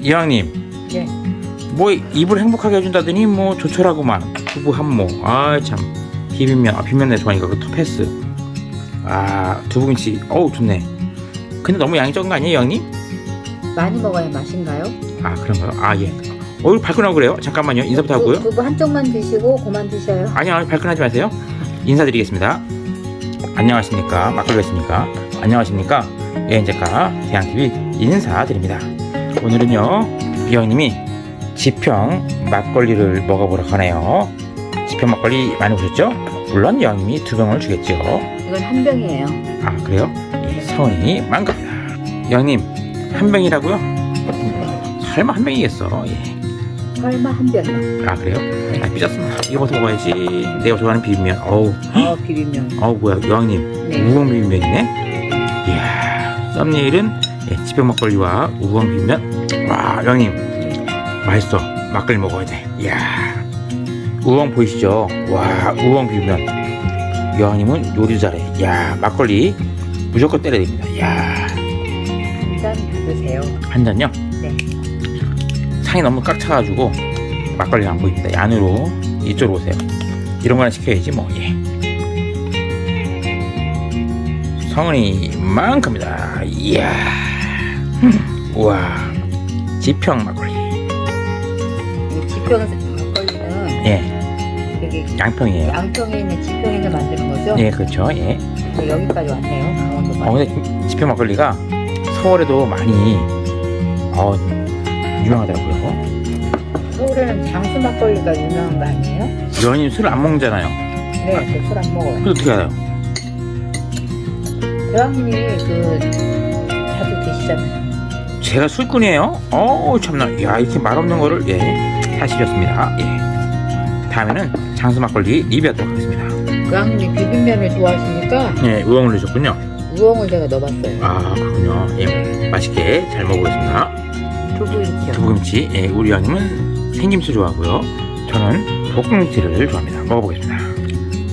이왕님 예. 뭐 입을 행복하게 해준다더니 뭐 조촐하고만. 두부 한모. 아 참. 비빔면 아 비빔면 내 좋아하니까 그또 패스. 아 두부김치. 어우 좋네. 근데 너무 양이 적은 거 아니에요 이왕님? 많이 먹어야 맛인가요? 아 그런가요? 아예. 어이 발끈하고 그래요? 잠깐만요. 인사부터 하고요. 두- 두부 한쪽만 드시고 그만 드셔요. 아니요 아니, 발끈하지 마세요. 인사드리겠습니다. 안녕하십니까? 막걸리였습니까? 안녕하십니까? 여행작가 대양TV 인사드립니다 오늘은요 이형님이 지평 막걸리를 먹어보러 가네요 지평 막걸리 많이 보셨죠? 물론 여왕님이 두 병을 주겠죠 이건 한 병이에요. 아 그래요? 예, 성은이 망갑니다 여왕님 한 병이라고요? 설마 한 병이겠어 예. 설마 한 병이요. 아 그래요? 아 삐졌습니다 이거부터 먹어야지 내가 좋아하는 비빔면 어우 어 비빔면. 어우 뭐야 여왕님 네. 우엉 비빔면이네 이야 썸네일은 예, 지평 막걸리와 우엉 비빔면 와 여왕님 맛있어 막걸리 먹어야 돼 이야 우엉 보이시죠 와 우엉 비빔면 여왕님은 요리 잘해 이야 막걸리 무조건 때려야 됩니다 이야 한잔 드세요. 한 잔요 네. 상이 너무 꽉 차가지고 막걸리가 안 보입니다. 안으로 이쪽으로 오세요. 이런 거나 시켜야지 뭐. 예. 성은이 만큼이다. 이야. 음, 우와. 지평 막걸리. 이 지평 막걸리는 예. 여기 양평이에요. 양평에 있는 지평에서 만드는 거죠? 예, 그렇죠. 예. 근데 여기까지 왔네요. 강원도까지. 어, 근데 지평 막걸리가 서울에도 많이 어, 유명하더라고요. 서울에는 장수 막걸리가 유명한 거 아니에요? 연인 술을 안 먹잖아요. 네, 저 술 안 먹어요. 그래서 어떻게 알아요? 대왕님이 그 자주 드시잖아요. 제가 술꾼이에요? 어우 참나. 야 이렇게 말없는 거를 예 사실이었습니다. 예. 다음에는 장수 막걸리 리뷰하도록 하겠습니다. 대왕님이 비빔면을 좋아하시니까 예 우엉을 넣으셨군요. 우엉을 제가 넣어봤어요. 아 그렇군요. 예 맛있게 잘 먹어보겠습니다. 두부김치요. 두부김치. 예 우리 형님은 생김치 좋아하고요. 저는 볶음김치를 좋아합니다. 먹어보겠습니다.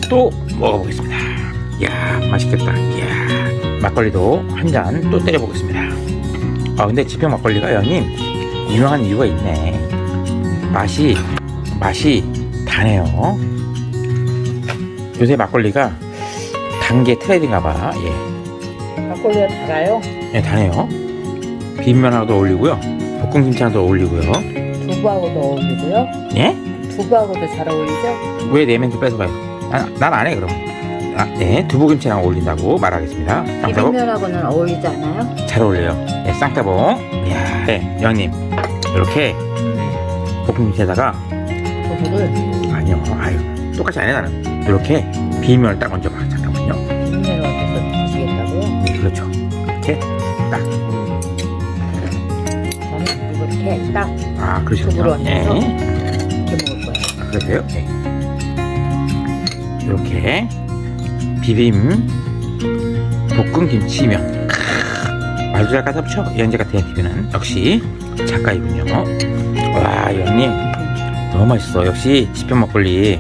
또 먹어보겠습니다. 이야 맛있겠다. 이야 막걸리도 한 잔 또 때려보겠습니다 아 근데 지평 막걸리가 형님 유명한 이유가 있네 맛이 맛이 다네요 요새 막걸리가 단 게 트렌드인가봐 예. 막걸리가 달아요. 예, 다네요 비빔면 하나도 어울리고요 볶음김치 하나도 어울리고요 두부하고도 어울리고요. 예? 두부하고도 잘 어울리죠? 왜내 멘트 뺏어가요? 난안 해 그럼. 아, 네 두부김치랑 어울린다고 말하겠습니다. 쌍따봉 비빔면하고는 어울리지 않아요? 잘 어울려요. 네 쌍따봉. 이야, 네 여왕님 이렇게 볶음김치에다가 두부를 아니요, 아유 똑같이 안 해 나는 이렇게 비빔면을 딱 얹어봐. 잠깐만요. 비빔면을 얹어서 드시겠다고요? 네 그렇죠. 이렇게 딱. 저는 이렇게 딱 아 두부로 그러시군요. 얹어서 네. 이렇게 먹을 거예요. 아, 그러세요? 네. 이렇게 비빔 볶음 김치면 크, 말도 잘 붙여 연재 같은 TV는 역시 작가이군요. 와 연님 너무 맛있어. 역시 지평 막걸리.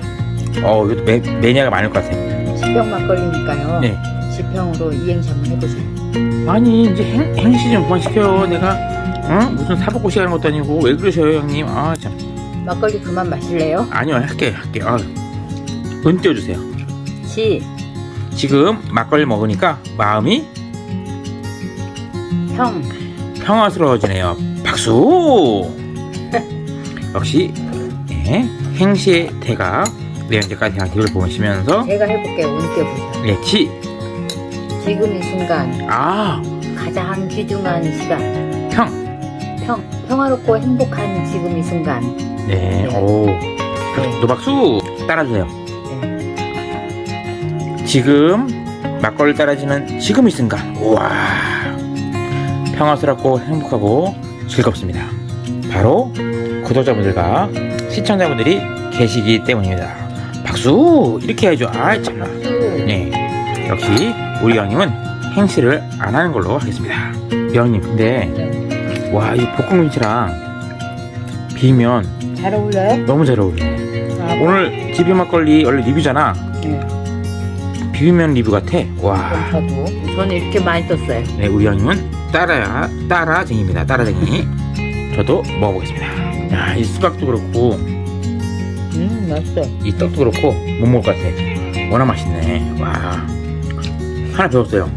어 이것도 매, 매니아가 많을 것 같아요. 지평 막걸리니까요. 네. 지평으로 이행시 한번 해보세요. 아니 이제 행, 행시 좀 그만 시켜요. 내가 응? 무슨 사복고시 하는 것도 아니고 왜 그러셔요 형님? 아 참. 막걸리 그만 마실래요? 아니요 할게요 할게요. 아, 은 띄워주세요. 지, 지금 막걸리 먹으니까 마음이 평, 평화스러워지네요. 박수! 역시 예, 행시의 대가 내연제까지 대학교를 보시면서 제가 해볼게요. 운 띄워보세요. 예, 지, 지금 이 순간 아, 가장 귀중한 시간. 평, 평, 평화롭고 행복한 지금 이 순간. 네, 네. 오, 네. 노박수 따라주세요. 지금 막걸리 따라지는 지금 이 순간, 우와, 평화스럽고 행복하고 즐겁습니다. 바로 구독자분들과 시청자분들이 계시기 때문입니다. 박수! 이렇게 해야죠. 아이, 참나. 네. 역시 우리 형님은 행시를 안 하는 걸로 하겠습니다. 형님, 근데 와, 이 볶음김치랑 비면 잘 어울려요? 너무 잘 어울리네. 아, 오늘 집이 막걸리 원래 리뷰잖아. 네. 비빔면 리뷰 같아. 와. 저도. 저는 이렇게 많이 떴어요. 네, 우리 형님은 따라야 따라쟁입니다. 따라쟁이. 저도 먹어보겠습니다. 야, 이 수박도 그렇고 음 맛있어. 이 떡도 그렇고 못 먹을 것 같아. 워낙 맛있네. 와. 하나 배웠어요.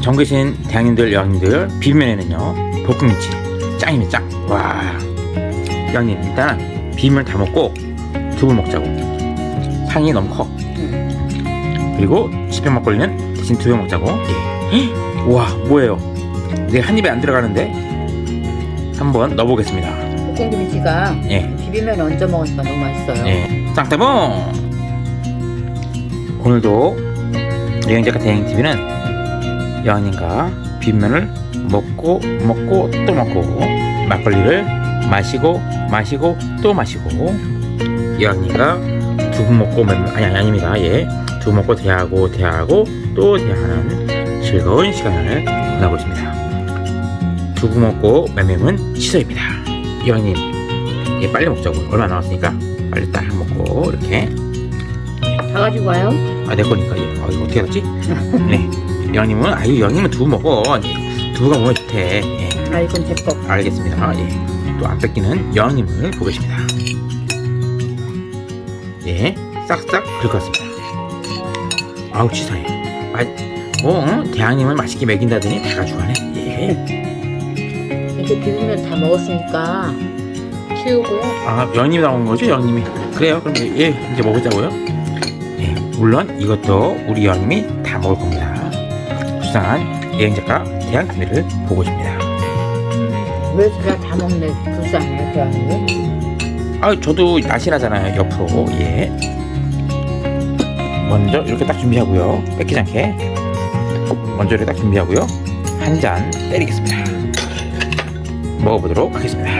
전 계신 대학님들, 여학님들, 비빔면에는요, 볶음김치. 짱입니다, 짱. 와. 여학님, 일단 비빔면 다 먹고 두부 먹자고. 상이 너무 커. 그리고 치평 막걸리는 대신 두 병 먹자고. 예. 헉! 와, 뭐예요? 이제 한 입에 안 들어가는데? 한번 넣어보겠습니다. 볶음김치가 예. 비빔면 얹어 먹으니까 너무 맛있어요. 예, 짱따봉! 오늘도 여행작가 대행TV는 여왕님과 빈면을 먹고 먹고 또 먹고 막걸리를 마시고 마시고 또 마시고 여왕님과 두부 먹고 맴- 아니 아니 아닙니다 예 두부 먹고 대하고 대하고 또 대하는 즐거운 시간을 보내고 있습니다 두부 먹고 맴맴은 취소입니다 여왕님 예, 빨리 먹자고. 얼마 남았으니까 빨리 딱 먹고 이렇게. 다 가지고 와요? 아, 내 거니까. 예. 아, 이거 어떻게 하지? 네. 영님은 아유, 영님은 두부 먹어. 두부가 몸에 좋대. 예. 아 이건 제 거. 알겠습니다. 예. 또 안 뺏기는 영님을 보겠습니다. 예. 싹싹 긁었습니다. 아우, 치사해. 아, 뭐, 응? 대왕님을 맛있게 먹인다더니 다 가져가네. 예. 이렇게 비빔면 다 먹었으니까 치우고요. 아, 영님이 나온 거죠, 영님이? 그래요. 그럼 예, 이제 먹자고요. 예, 물론 이것도 우리 영님이 다 먹을 겁니다. 불쌍한 여행 작가 대학 TV를 보고 있습니다. 왜 제가 다 먹네 불쌍해 대왕님. 아, 저도 나시라잖아요, 옆으로. 예. 먼저 이렇게 딱 준비하고요. 뺏기지 않게. 먼저 이렇게 딱 준비하고요. 한 잔 때리겠습니다. 먹어보도록 하겠습니다.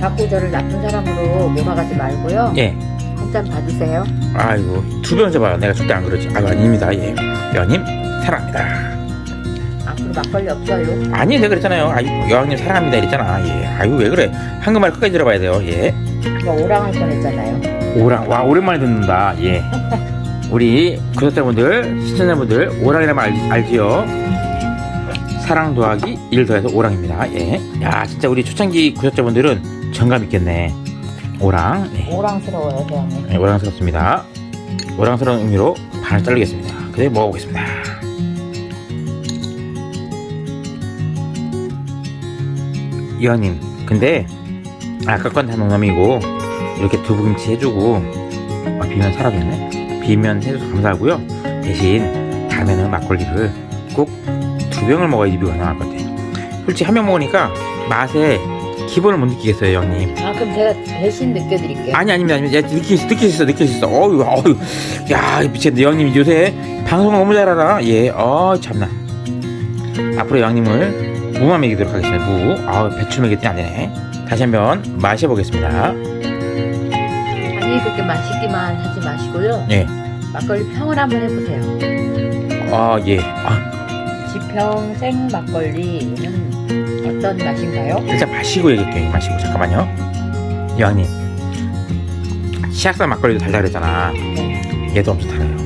자꾸 저를 나쁜 사람으로 몰아가지 말고요. 예. 한 잔 받으세요. 아이고, 두번 잡아요. 내가 절대 안 그러지. 아유, 아닙니다. 예. 여님, 사랑합니다. 앞으로 막걸리 없어요. 아니 내가 그랬잖아요 아유 여왕님 사랑합니다 이랬잖아 예 아유 왜 그래 한국말 끝까지 들어봐야 돼요 예 뭐 오랑할 뻔했잖아요. 오랑 와 오랜만에 듣는다. 예. 우리 구독자분들 시청자분들 오랑이라면 알, 알지요? 사랑 더하기 1 더해서 오랑입니다. 예 야 진짜 우리 초창기 구독자분들은 정감 있겠네. 오랑 네. 오랑스러워요 대왕님. 네, 오랑스럽습니다. 오랑스러운 의미로 반을 자르겠습니다. 그래 먹어보겠습니다. 이왕님 근데 아까 건 다 농담이고 이렇게 두부김치 해주고 아, 비면 사라졌네? 비면 해줘서 감사하고요. 대신 다음에는 막걸리를 꼭 두 병을 먹어야지 비가 나을 것 같아요. 솔직히 한 병 먹으니까 맛에 기본을 못 느끼겠어요 형님. 아 그럼 제가 대신 느껴드릴게요. 아니 아닙니다 아닙니다. 야, 느낄 수 느낄 수 있어 느낄 수 있어. 어유 어유 야 미쳤네. 형님 요새 방송 너무 잘 알아 예어 참나. 앞으로 형님을 무만 먹이도록 하겠습니다. 무아 배추 먹였더니 안 되네. 다시 한번 마셔보겠습니다 그렇게 맛있기만 하지 마시고요. 예. 막걸리 평을 한번 해보세요. 아 예 아 지평 생 막걸리는 어떤 맛인가요? 일단 마시고 얘기할게요 마시고 잠깐만요 여왕님 시약산 막걸리도 달다 그랬잖아 네, 얘도 엄청 달아요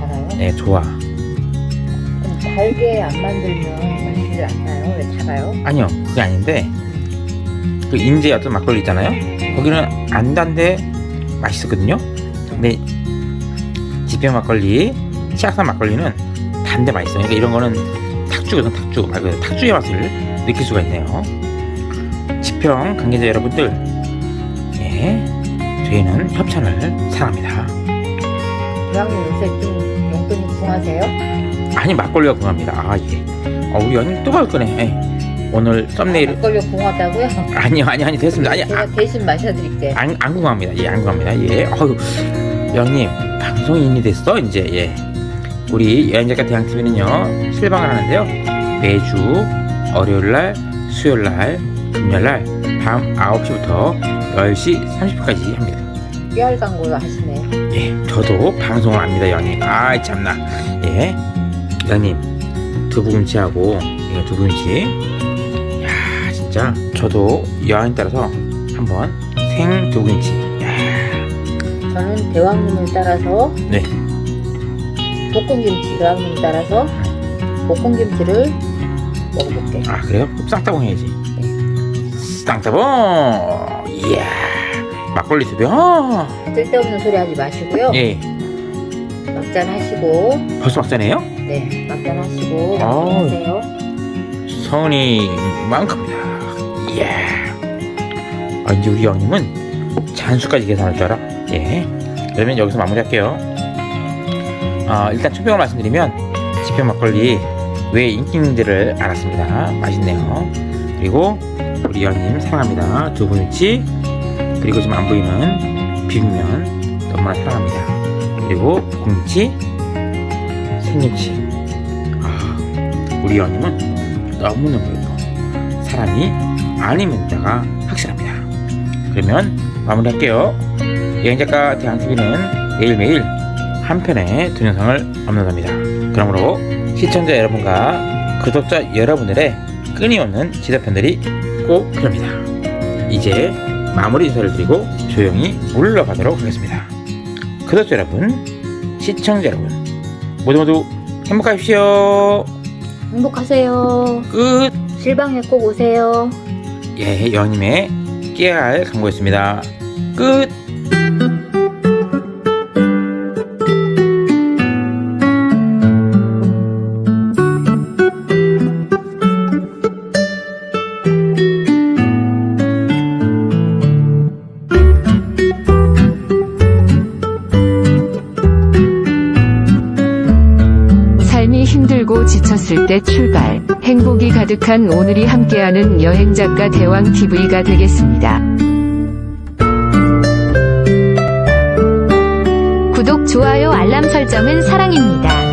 달아요. 네 좋아 그럼 달게 안 만들면 맛있지 않나요? 왜 달아요? 아니요 그게 아닌데 그 인제 어떤 막걸리 있잖아요 거기는 안 단데 맛있었거든요. 근데 지평 막걸리 시약산 막걸리는 단데 맛있어요. 그러니까 이런 거는 탁주거든 탁주. 말 그대로 탁주의 맛을 느낄 수가 있네요. 지평 관계자 여러분들 예 저희는 협찬을 사랑합니다. 대왕님 요새 좀 용돈이 궁하세요? 아니 막걸리가 궁합니다. 아 예. 어, 우리 연님 또갈 거네. 예. 오늘 썸네일 막걸리가 궁하다고요? 아니요 아니 아니 됐습니다 아니 아, 제가 대신 마셔드릴게요. 안, 안 궁합니다. 예, 안 궁합니다. 예. 어휴, 형님, 방송인이 됐어, 이제, 예. 우리 여행작가 대항TV는요, 실방을 하는데요. 매주 월요일날, 수요일날, 금요일날, 밤 9시부터 10시 30분까지 합니다. 깨알 광고 하시네요. 예, 저도 방송을 합니다, 형님. 아이, 참나. 예. 형님, 두부김치하고, 이거 두부김치. 야 진짜, 저도 여행 따라서 한번 생 두부김치. 야 저는 대왕님을 따라서 네. 볶음김치 대왕님 따라서 볶음김치를 먹어볼게요. 아 그래요? 그럼 싹다 공해야지 땅따봉 이야 막걸리 수병 쓸데없는 소리 하지 마시고요. 예 막잔 하시고, 벌써 막자네요 네, 막잔 하시고, 아우. 하세요. 성은이 만큼이다 이야 아 이제 우리 형님은 잔수까지 계산할 줄 알아? 예. 그러면 여기서 마무리할게요. 아 일단 초평을 말씀드리면 지평 막걸리 왜 인기 있는지를 알았습니다. 맛있네요. 그리고 우리 형님 사랑합니다. 두부김치. 그리고 지금 안 보이는 비빔면 너무나 사랑합니다. 그리고 국김치 생김치. 아 우리 형님은 너무너무 예뻐. 사람이 아니면 자가 확실합니다. 그러면 마무리할게요. 여행작가 대항TV는 매일매일 한 편의 동영상을 업로드합니다. 그러므로 시청자 여러분과 구독자 여러분들의 끊임없는 지도편들이 꼭 필요합니다. 이제 마무리 인사를 드리고 조용히 물러가도록 하겠습니다. 구독자 여러분 시청자 여러분 모두 모두 행복하십시오. 행복하세요. 끝. 실방에 꼭 오세요. 예, 여님의 깨알 광고였습니다. 끝! 힘들고 지쳤을 때 출발. 행복이 가득한 오늘이 함께하는 여행작가 대왕TV가 되겠습니다. 구독, 좋아요, 알람 설정은 사랑입니다.